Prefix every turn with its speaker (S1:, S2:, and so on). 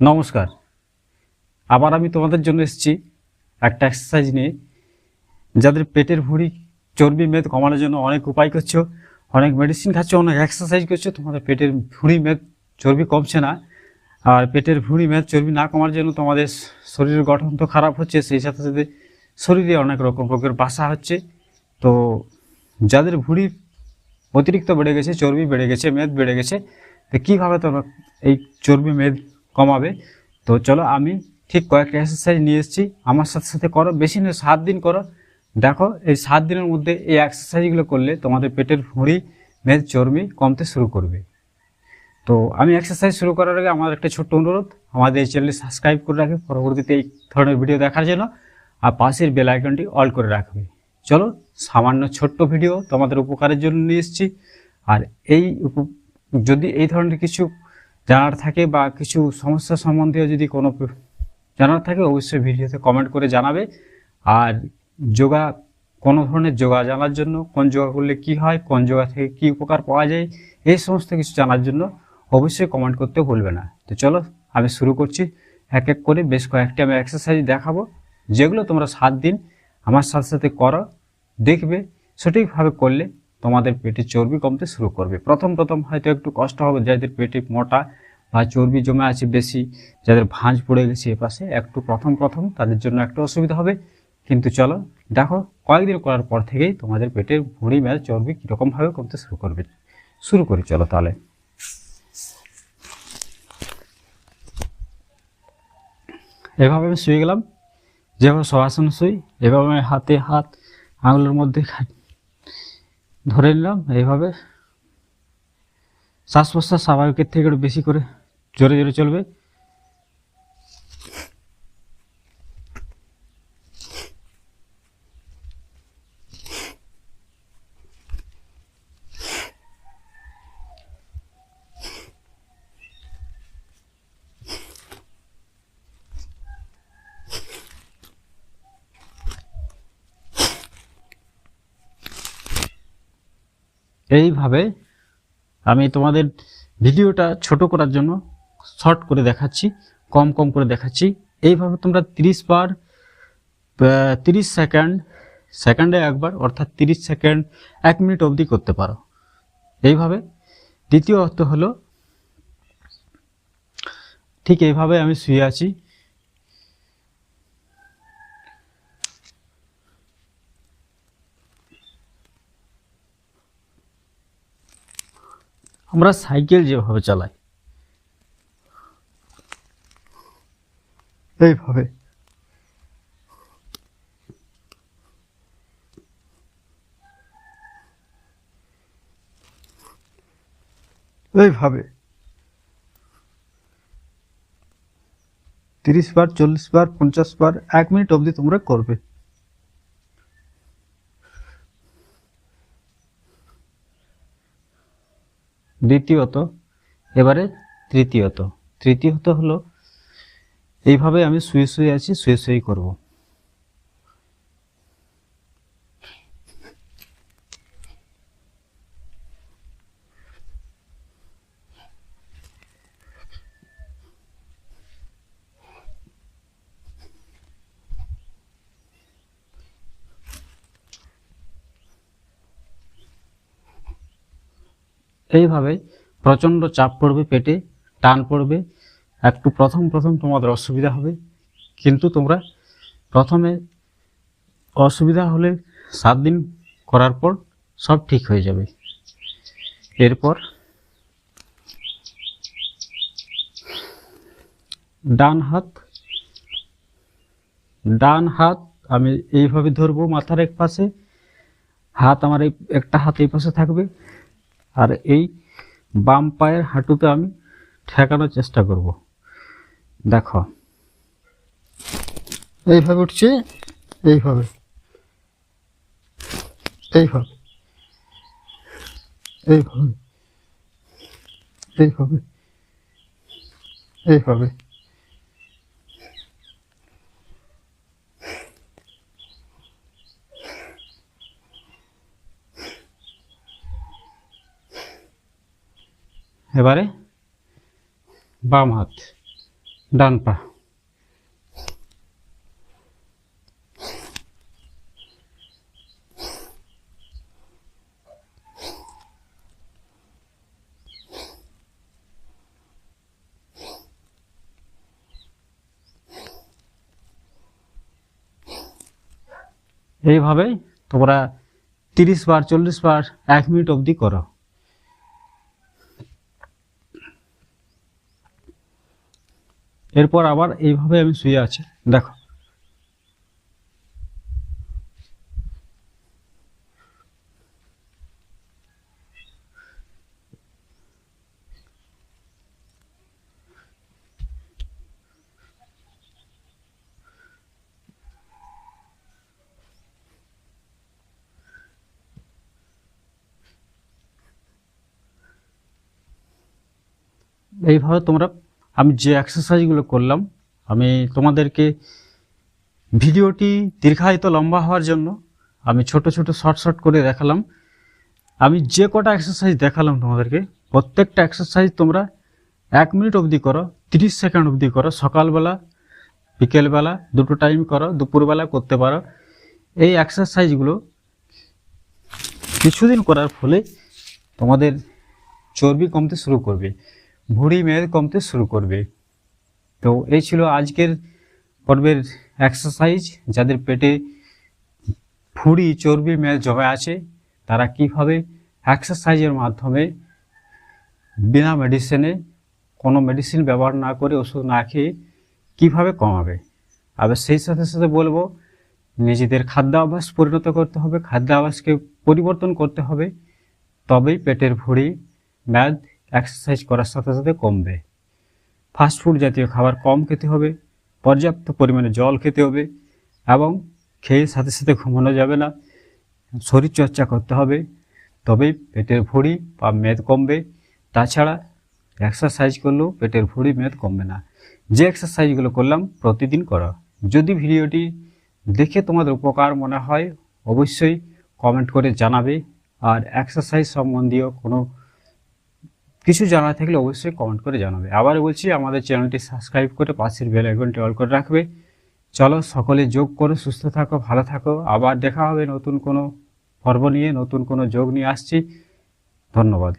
S1: নমস্কার। আবার আমি তোমাদের জন্য এসেছি একটা এক্সারসাইজ নিয়ে। যাদের পেটের ভুঁড়ি, চর্বি, মেদ কমানোর জন্য অনেক উপায় করছ, অনেক মেডিসিন খাচ্ছ, অনেক এক্সারসাইজ করছ, তোমাদের পেটের ভুঁড়ি, মেদ, চর্বি কমছে না। আর পেটের ভুঁড়ি, মেদ, চর্বি না কমার জন্য তোমাদের শরীরের গঠন তো খারাপ হচ্ছে, সেই সাথে সাথে শরীরে অনেক রকম রোগের বাসা হচ্ছে। তো যাদের ভুঁড়ি অতিরিক্ত বেড়ে গেছে, চর্বি বেড়ে গেছে, মেদ বেড়ে গেছে, তো কীভাবে তোমরা এই চর্বি, মেদ কমাবে। তো চলো আমি ঠিক কয়েকটা এক্সারসাইজ নিয়ে এসেছি। আমার সাথে সাথে করো, বেশি নয়, সাত দিন করো। দেখো, এই সাত দিনের মধ্যে এই এক্সারসাইজগুলো করলে তোমাদের পেটের ভুঁড়ি মেদ চর্বি কমতে শুরু করবে। তো আমি এক্সারসাইজ শুরু করার আগে আমার একটা ছোট্ট অনুরোধ, আমাদের এই চ্যানেলটি সাবস্ক্রাইব করে রাখবে। পরবর্তীতে এই ধরনের ভিডিও দেখার জন্য। আর পাশের বেল আইকনটি অল করে রাখবে। চলো, সামান্য ছোট্ট ভিডিও তোমাদের উপকারের জন্য নিয়ে এসেছি। আর এই যদি এই ধরনের কিছু জানার থাকে বা কিছু সমস্যা সম্বন্ধীয় যদি কোনো জানার থাকে, অবশ্যই ভিডিওতে কমেন্ট করে জানাবে। আর যোগা, কোনো ধরনের যোগা জানার জন্য, কোন যোগা করলে কি হয়, কোন যোগা থেকে কি উপকার পাওয়া যায়, এই সমস্ত কিছু জানার জন্য অবশ্যই কমেন্ট করতে ভুলবে না। তো চলো, আমি শুরু করছি। এক এক করে বেশ কয়েকটি আমি এক্সারসাইজ দেখাবো, যেগুলো তোমরা সাত দিন আমার সাথে সাথে করো, দেখবে, সঠিকভাবে করলে তোমাদের পেটে চর্বি কমতে শুরু করবে। প্রথম প্রথম হয়তো একটু কষ্ট হবে, যাদের পেটে মোটা বা চর্বি জমে আছে বেশি, যাদের ভাঁজ পড়ে গেছে এপাশে একটু প্রথম প্রথম তাদের জন্য একটু অসুবিধা হবে। কিন্তু চলো, দেখো, কয়েকদিন করার পর থেকেই তোমাদের পেটের ভুঁড়ি, মেল, চর্বি কীরকমভাবে কমতে শুরু করবে। শুরু করি, চলো তাহলে। এভাবে আমি শুয়ে গেলাম, যেভাবে সবাসন শুই, এভাবে আমি হাতে হাত, আঙুলের মধ্যে ধরে নিলাম, এইভাবে শ্বাস প্রশ্বাস স্বাভাবিকের থেকে একটু বেশি করে জোরে জোরে চলবে। এইভাবে আমি তোমাদের ভিডিওটা ছোট করার জন্য শর্ট করে দেখাচ্ছি, কম কম করে দেখাচ্ছি। এইভাবে তোমরা তিরিশ বার তিরিশ সেকেন্ড, সেকেন্ডে একবার, অর্থাৎ তিরিশ সেকেন্ড, এক মিনিট অবধি করতে পারো। এইভাবে। দ্বিতীয় অর্থ হলো, ঠিক এইভাবে আমি শুয়ে আছি। আমরা সাইকেল যেভাবে চালাই এইভাবে। এইভাবে। তিরিশ বার, চল্লিশ বার, পঞ্চাশ বার, এক মিনিট অবধি তোমরা করবে। দ্বিতীয়ত, এবারে তৃতীয়ত। তৃতীয়ত হলো এইভাবে আমি শুয়ে শুয়ে আছি, শুয়ে শুয়েই করব। এইভাবে প্রচণ্ড চাপ পড়বে পেটে, টান পড়বে। একটু প্রথম প্রথম তোমাদের অসুবিধা হবে, কিন্তু তোমরা প্রথমে অসুবিধা হলে সাত দিন করার পর সব ঠিক হয়ে যাবে। এরপর ডান হাত ডান হাত আমি এইভাবে ধরবো মাথার এক পাশে, হাত আমার এই, একটা হাত এই পাশে থাকবে, আর এই বাম পায়ের হাঁটুতে আমি ঠেকানোর চেষ্টা করব। দেখো। এইভাবে উঠছে এইভাবে। এইভাবে। এইভাবে। এইভাবে। এইভাবে। এবারে বাম হাত। ডান পা। এইভাবেই তোমরা তিরিশ বার চল্লিশ বার এক মিনিট অবধি করো। এরপর আবার এইভাবে আমি শুয়ে আছি। দেখো। এইভাবে তোমরা আমি যে এক্সারসাইজগুলো করলাম, আমি তোমাদেরকে ভিডিওটি দীর্ঘায়িত লম্বা হওয়ার জন্য আমি ছোট ছোট শর্ট শর্ট করে দেখালাম। আমি যে কটা এক্সারসাইজ দেখালাম তোমাদেরকে, প্রত্যেকটা এক্সারসাইজ তোমরা এক মিনিট অবধি করো, তিরিশ সেকেন্ড অবধি করো, সকালবেলা, বিকেলবেলা, দুটো টাইম করো, দুপুরবেলা করতে পারো। এই এক্সারসাইজগুলো কিছুদিন করার ফলে তোমাদের চর্বি কমতে শুরু করবে। ভুঁড়ি মেদ কমতে শুরু করবে। তো এই ছিল আজকের পর্বের এক্সারসাইজ যাদের পেটে ভুঁড়ি, চর্বি, মেদ জমে আছে, তারা কীভাবে এক্সারসাইজের মাধ্যমে বিনা মেডিসিনে কোনো মেডিসিন ব্যবহার না করে ওষুধ না খেয়ে কীভাবে কমাবে? আবার সেই সাথে সাথে বলব, নিজেদের খাদ্যাভ্যাস পরিণত করতে হবে, খাদ্যাভ্যাসকে পরিবর্তন করতে হবে। তবেই পেটের ভুঁড়ি ম্যাদ এক্সারসাইজ করার সাথে সাথে কমবে। ফাস্টফুড জাতীয় খাবার কম খেতে হবে, পর্যাপ্ত পরিমাণে জল খেতে হবে এবং খেয়ে সাথে সাথে ঘুমানো যাবে না। শরীরচর্চা করতে হবে তবেই পেটের ভুঁড়ি বা মেদ কমবে। তাছাড়া এক্সারসাইজ করলেও পেটের ভুঁড়ি, মেদ কমবে না। যে এক্সারসাইজগুলো করলাম, প্রতিদিন করো। যদি ভিডিওটি দেখে তোমাদের উপকার মনে হয়, অবশ্যই কমেন্ট করে জানাবে। আর এক্সারসাইজ সম্বন্ধীয় কোনো কিছু জানা থাকলে অবশ্যই কমেন্ট করে জানাবে। আবার বলছি, আমাদের চ্যানেলটি সাবস্ক্রাইব করে পাশের বেল আইকনটি অল করে রাখবে। চলো সকলে যোগ করো, সুস্থ থাকো, ভালো থাকো। আবার দেখা হবে নতুন কোনো পর্ব নিয়ে, নতুন কোনো যোগ নিয়ে আসছি। ধন্যবাদ।